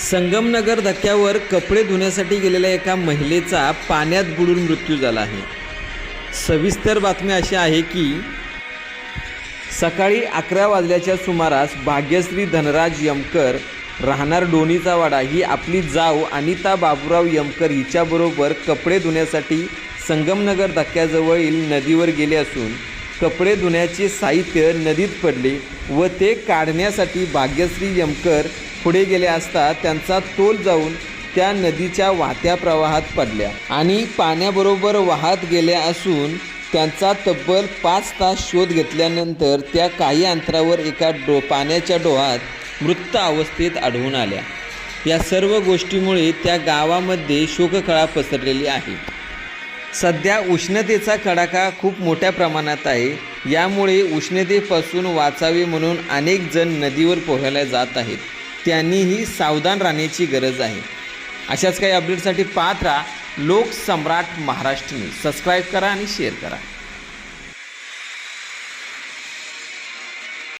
संगमनगर धक्क्यावर कपडे धुण्यासाठी गेलेल्या एका महिलेचा पाण्यात बुडून मृत्यू झाला आहे. सविस्तर बातमी अशी आहे की सकाळी अकरा वाजल्याच्या सुमारास भाग्यश्री धनराज यमकर राहणार डोणीचा वाडा ही आपली जाव अनिता बाबूराव यमकर हिच्याबरोबर कपडे धुण्यासाठी संगमनगर धक्क्याजवळील नदीवर गेले असून कपडे धुण्याचे साहित्य नदीत पडले व ते काढण्यासाठी भाग्यश्री यमकर पुढे गेले असता त्यांचा तोल जाऊन त्या नदीच्या वाहत्या प्रवाहात पडल्या. आणि पाण्याबरोबर वाहत गेल्या असून त्यांचा तब्बल पाच तास शोध घेतल्यानंतर त्या काही अंतरावर एका डो पाण्याच्या डोहात मृत अवस्थेत आढळून आल्या. या सर्व गोष्टीमुळे त्या गावामध्ये शोककळा पसरलेली आहे. सध्या उष्णतेचा कडाका खूप मोठ्या प्रमाणात आहे. यामुळे उष्णतेपासून वाचावे म्हणून अनेक जण नदीवर पोहायला जात आहेत. त्यांनीही सावधान राहण्याची गरज आहे. अशाच काही अपडेटसाठी पाहत राहा. लोकसम्राट महाराष्ट्र न्यूज. सबस्क्राईब करा आणि शेअर करा.